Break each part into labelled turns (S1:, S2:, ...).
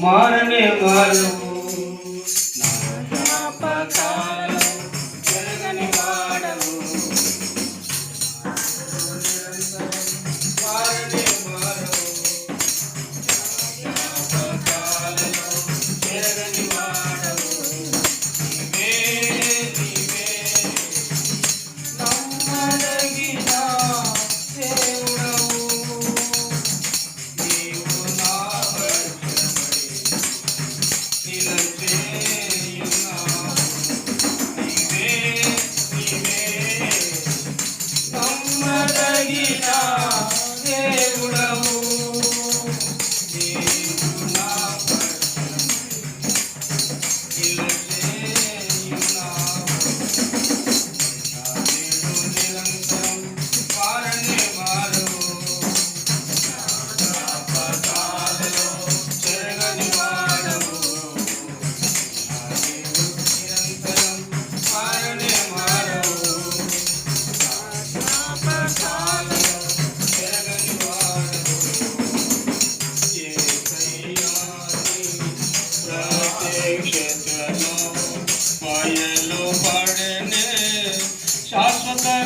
S1: મારને મારો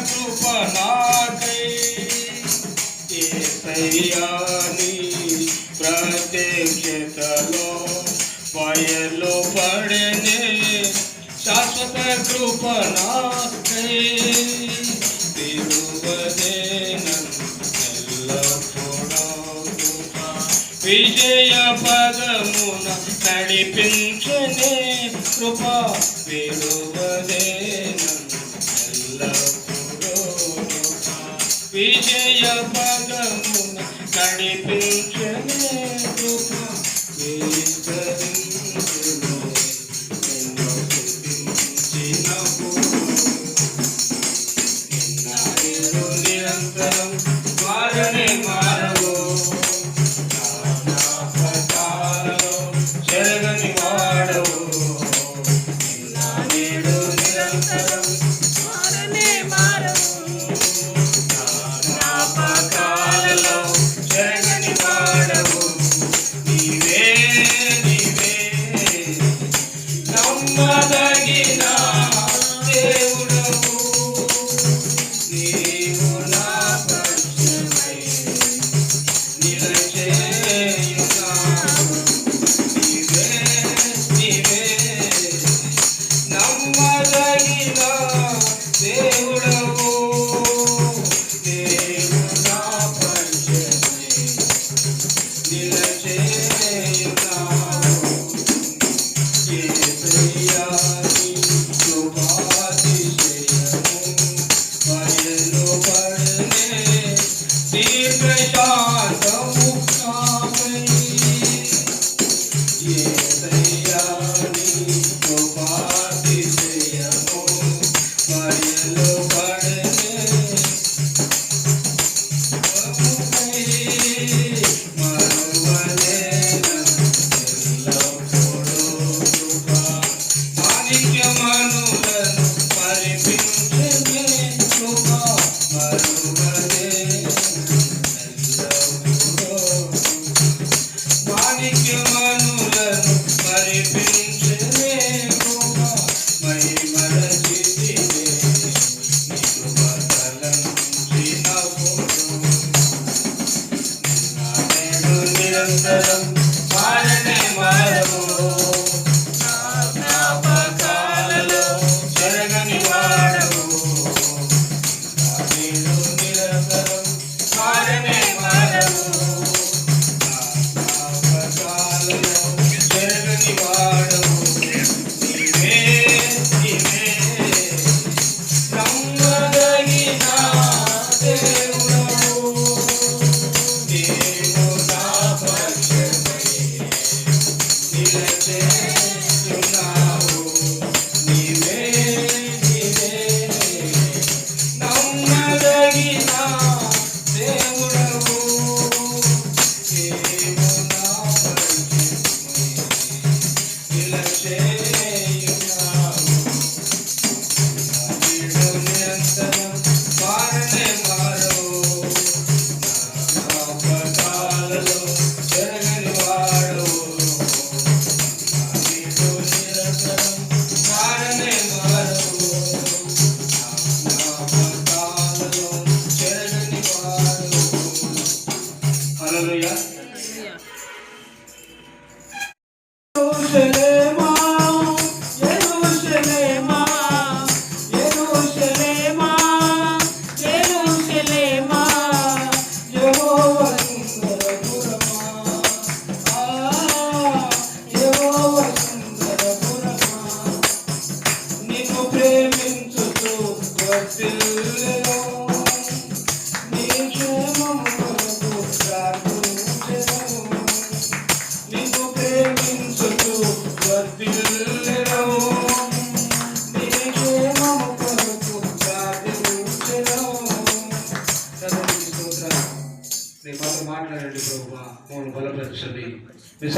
S1: కృప నాకై ఏసయ్యాని ప్రత్యక్షతలో బయలు పడనే శాశ్వత కృప నాకై విజయ పదమున నడిపించనే కృప విజయ పదమున నడిపించనే కృప. நிரந்தரம் பாடனை மாறவோ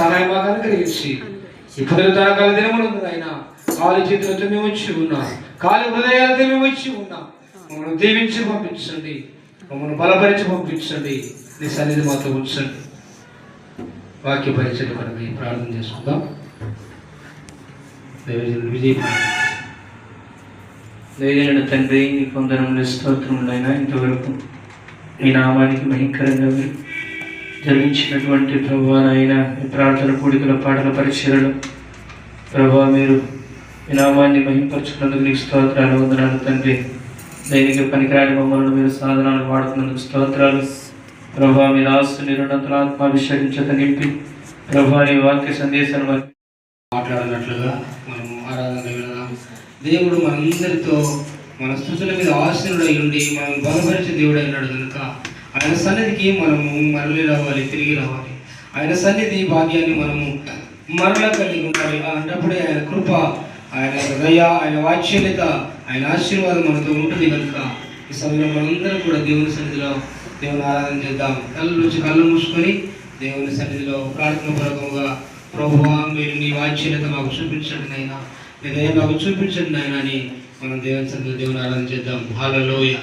S1: సహాయం మాకు అనుగ్రహించి ఈ పునరుద్ధరణ దినములు ఆయన. కాలి చేతులతో మేము వచ్చి ఉన్నాం. కాలి హృదయాలతో మేము వచ్చి ఉన్నాం. మమ్మల్ని దీవించి పంపించండి. మమ్మల్ని బలపరిచి పంపించండి. నీ సన్నిధి మాతో ఉంచండి. వాక్య పరిచయం కొరకు ప్రార్థన చేసుకుందాం. దైవజనులు విజయ్
S2: దయగలిగిన తండ్రి నీ కొందరములు స్తోత్రములైనా ఇంతవరకు మీ నామానికి భయంకరంగా మీరు జరిగించినటువంటి ప్రభు నాయన ప్రార్థన కూడికల పాటల పరిచయలు ప్రభా మీరు మీ మహింపరచుకున్నందుకు నీకు స్తోత్రాలు వందనాలు తండ్రి. దైనిక పనికిరాని మమ్మల్ని మీరు సాధనాలు వాడుతున్నందుకు స్తోత్రాలు. ప్రభా మీ ఆస్తు నిరున్నతుల ఆత్మాభిషేకించత నింపి ప్రభా నీ వాక్య సందేశాన్ని
S1: మాట్లాడినట్లుగా మనం ఆరాధన దేవుడు మనందరితో మన స్థుతుల మీద ఆశీనుడై ఉండి మనం బలపరిచే దేవుడు అయినాడు కనుక ఆయన సన్నిధికి మనము మరలి రావాలి తిరిగి రావాలి. ఆయన సన్నిధి భాగ్యాన్ని మనము మరల కలిగి ఉండాలి. అన్నప్పుడే ఆయన కృప ఆయన దయ ఆయన వాత్సల్యత ఆయన ఆశీర్వాదం మనతో ఉంటుంది కనుక ఈ సమయంలో మనందరం కూడా దేవుని సన్నిధిలో దేవుని ఆరాధన చేద్దాం. కళ్ళు నుంచి కళ్ళు మూసుకొని దేవుని సన్నిధిలో ప్రార్థన పూర్వకంగా ప్రభువా మీరు నీ వాచ్యత మాకు చూపించండి నాయన. మీ దయ మాకు చూపించండి నాయన అని మనం దేవుని సన్నిధిలో దేవుని ఆరాధన చేద్దాం. హాలలోయ